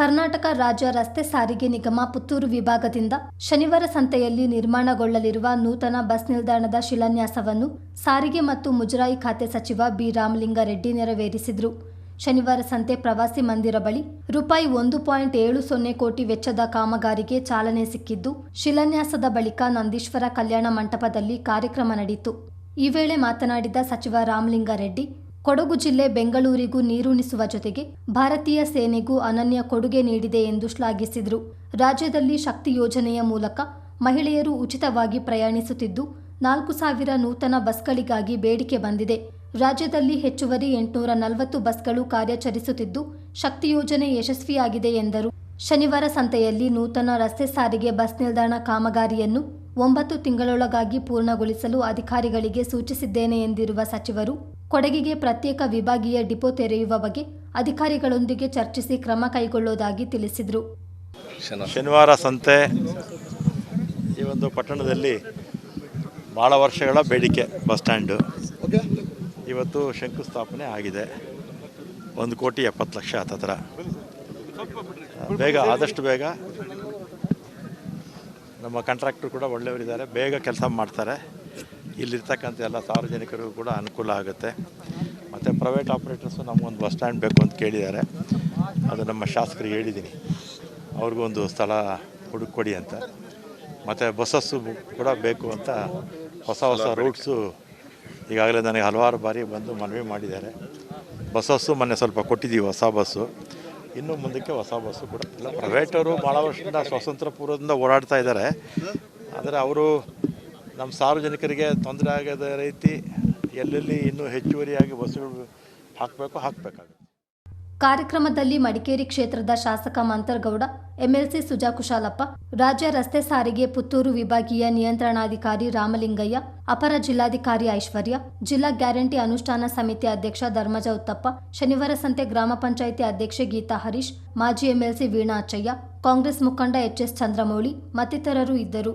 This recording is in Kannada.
ಕರ್ನಾಟಕ ರಾಜ್ಯ ರಸ್ತೆ ಸಾರಿಗೆ ನಿಗಮ ಪುತ್ತೂರು ವಿಭಾಗದಿಂದ ಶನಿವಾರ ಸಂತೆಯಲ್ಲಿ ನಿರ್ಮಾಣಗೊಳ್ಳಲಿರುವ ನೂತನ ಬಸ್ ನಿಲ್ದಾಣದ ಶಿಲಾನ್ಯಾಸವನ್ನು ಸಾರಿಗೆ ಮತ್ತು ಮುಜರಾಯಿ ಖಾತೆ ಸಚಿವ ಬಿ. ರಾಮಲಿಂಗಾರೆಡ್ಡಿ ನೆರವೇರಿಸಿದರು. ಶನಿವಾರ ಸಂತೆ ಪ್ರವಾಸಿ ಮಂದಿರ ಬಳಿ ರೂಪಾಯಿ ಒಂದು ಪಾಯಿಂಟ್ ಏಳು ಸೊನ್ನೆ ಕೋಟಿ ವೆಚ್ಚದ ಕಾಮಗಾರಿಗೆ ಚಾಲನೆ ಸಿಕ್ಕಿದ್ದು, ಶಿಲಾನ್ಯಾಸದ ಬಳಿಕ ನಂದೀಶ್ವರ ಕಲ್ಯಾಣ ಮಂಟಪದಲ್ಲಿ ಕಾರ್ಯಕ್ರಮ ನಡೆಯಿತು ಈ ವೇಳೆ ಮಾತನಾಡಿದ ಸಚಿವ ರಾಮಲಿಂಗಾರೆಡ್ಡಿ ಕೊಡಗು ಜಿಲ್ಲೆ ಬೆಂಗಳೂರಿಗೂ ನೀರುಣಿಸುವ ಜೊತೆಗೆ ಭಾರತೀಯ ಸೇನೆಗೂ ಅನನ್ಯ ಕೊಡುಗೆ ನೀಡಿದೆ ಎಂದು ಶ್ಲಾಘಿಸಿದರು. ರಾಜ್ಯದಲ್ಲಿ ಶಕ್ತಿ ಯೋಜನೆಯ ಮೂಲಕ ಮಹಿಳೆಯರು ಉಚಿತವಾಗಿ ಪ್ರಯಾಣಿಸುತ್ತಿದ್ದು, ನಾಲ್ಕು ಸಾವಿರ ನೂತನ ಬಸ್ಗಳಿಗಾಗಿ ಬೇಡಿಕೆ ಬಂದಿದೆ. ರಾಜ್ಯದಲ್ಲಿ ಹೆಚ್ಚುವರಿ ಎಂಟುನೂರ ನಲವತ್ತು ಬಸ್ಗಳು ಕಾರ್ಯಾಚರಿಸುತ್ತಿದ್ದು, ಶಕ್ತಿ ಯೋಜನೆ ಯಶಸ್ವಿಯಾಗಿದೆ ಎಂದರು. ಶನಿವಾರ ಸಂತೆಯಲ್ಲಿ ನೂತನ ರಸ್ತೆ ಸಾರಿಗೆ ಬಸ್ ನಿಲ್ದಾಣ ಕಾಮಗಾರಿಯನ್ನು ಒಂಬತ್ತು ತಿಂಗಳೊಳಗಾಗಿ ಪೂರ್ಣಗೊಳಿಸಲು ಅಧಿಕಾರಿಗಳಿಗೆ ಸೂಚಿಸಿದ್ದೇನೆ ಎಂದಿರುವ ಸಚಿವರು ಕೊಡಗಿಗೆ ಪ್ರತ್ಯೇಕ ವಿಭಾಗೀಯ ಡಿಪೋ ತೆರೆಯುವ ಬಗ್ಗೆ ಅಧಿಕಾರಿಗಳೊಂದಿಗೆ ಚರ್ಚಿಸಿ ಕ್ರಮ ಕೈಗೊಳ್ಳುವುದಾಗಿ ತಿಳಿಸಿದರು. ಶನಿವಾರ. ಸಂತೆ ಈ ಒಂದು ಪಟ್ಟಣದಲ್ಲಿ ಭಾಳ ವರ್ಷಗಳ ಬೇಡಿಕೆ ಬಸ್ ಸ್ಟ್ಯಾಂಡು. ಇವತ್ತು ಶಂಕುಸ್ಥಾಪನೆ ಆಗಿದೆ. ಒಂದು ಕೋಟಿ ಎಪ್ಪತ್ತು ಲಕ್ಷ ಹತ್ತತ್ರ. ಬೇಗ ಆದಷ್ಟು ಬೇಗ ನಮ್ಮ ಕಾಂಟ್ರಾಕ್ಟ್ರು ಕೂಡ ಒಳ್ಳೆಯವರಿದ್ದಾರೆ. ಬೇಗ ಕೆಲಸ ಮಾಡ್ತಾರೆ. ಇಲ್ಲಿರ್ತಕ್ಕಂಥ ಎಲ್ಲ ಸಾರ್ವಜನಿಕರಿಗೂ ಕೂಡ ಅನುಕೂಲ ಆಗುತ್ತೆ. ಮತ್ತು ಪ್ರೈವೇಟ್ ಆಪ್ರೇಟರ್ಸು ನಮಗೊಂದು ಬಸ್ ಸ್ಟ್ಯಾಂಡ್ ಬೇಕು ಅಂತ ಕೇಳಿದ್ದಾರೆ. ಅದು ನಮ್ಮ ಶಾಸಕರಿಗೆ ಹೇಳಿದ್ದೀನಿ. ಅವ್ರಿಗೂ ಒಂದು ಸ್ಥಳ ಹುಡುಕೊಡಿ ಅಂತ. ಮತ್ತು ಬಸ್ಸಸ್ಸು ಕೂಡ ಬೇಕು ಅಂತ ಹೊಸ ಹೊಸ ರೂಟ್ಸು ಈಗಾಗಲೇ ನನಗೆ ಹಲವಾರು ಬಾರಿ ಬಂದು ಮನವಿ ಮಾಡಿದ್ದಾರೆ. ಬಸ್ಸಸ್ಸು ಮೊನ್ನೆ ಸ್ವಲ್ಪ ಕೊಟ್ಟಿದ್ದೀವಿ ಹೊಸ ಬಸ್ಸು ಇನ್ನು ಮುಂದಕ್ಕೆ ಹೊಸ ಬಸ್ಸು ಕೂಡ ಇಲ್ಲ. ಪ್ರೈವೇಟವರು ಭಾಳ ವರ್ಷದಿಂದ ಸ್ವಾತಂತ್ರ್ಯ ಪೂರ್ವದಿಂದ ಓಡಾಡ್ತಾ ಇದ್ದಾರೆ. ಆದರೆ ಅವರು ನಮ್ಮ ಸಾರ್ವಜನಿಕರಿಗೆ ತೊಂದರೆ ಆಗದ ರೀತಿ ಎಲ್ಲೆಲ್ಲಿ ಇನ್ನೂ ಹೆಚ್ಚುವರಿಯಾಗಿ ಬಸ್ಸುಗಳು ಹಾಕಬೇಕು, ಹಾಕಬೇಕಾಗುತ್ತೆ. ಕಾರ್ಯಕ್ರಮದಲ್ಲಿ ಮಡಿಕೇರಿ ಕ್ಷೇತ್ರದ ಶಾಸಕ ಮಂತರ್ಗೌಡ, ಎಂಎಲ್ಸಿ ಸುಜಾ ಕುಶಾಲಪ್ಪ ರಾಜ್ಯ ರಸ್ತೆ ಸಾರಿಗೆ ಪುತ್ತೂರು ವಿಭಾಗೀಯ ನಿಯಂತ್ರಣಾಧಿಕಾರಿ ರಾಮಲಿಂಗಯ್ಯ, ಅಪರ ಜಿಲ್ಲಾಧಿಕಾರಿ ಐಶ್ವರ್ಯ, ಜಿಲ್ಲಾ ಗ್ಯಾರಂಟಿ ಅನುಷ್ಠಾನ ಸಮಿತಿ ಅಧ್ಯಕ್ಷ ಧರ್ಮಜ ಉತ್ತಪ್ಪ, ಶನಿವಾರ ಸಂತೆ ಗ್ರಾಮ ಪಂಚಾಯಿತಿ ಅಧ್ಯಕ್ಷೆ ಗೀತಾ ಹರೀಶ್, ಮಾಜಿ ಎಂಎಲ್ಸಿ ವೀಣಾ ಕಾಂಗ್ರೆಸ್ ಮುಖಂಡ ಎಚ್ಎಸ್ ಚಂದ್ರಮೌಳಿ ಮತ್ತಿತರರು ಇದ್ದರು.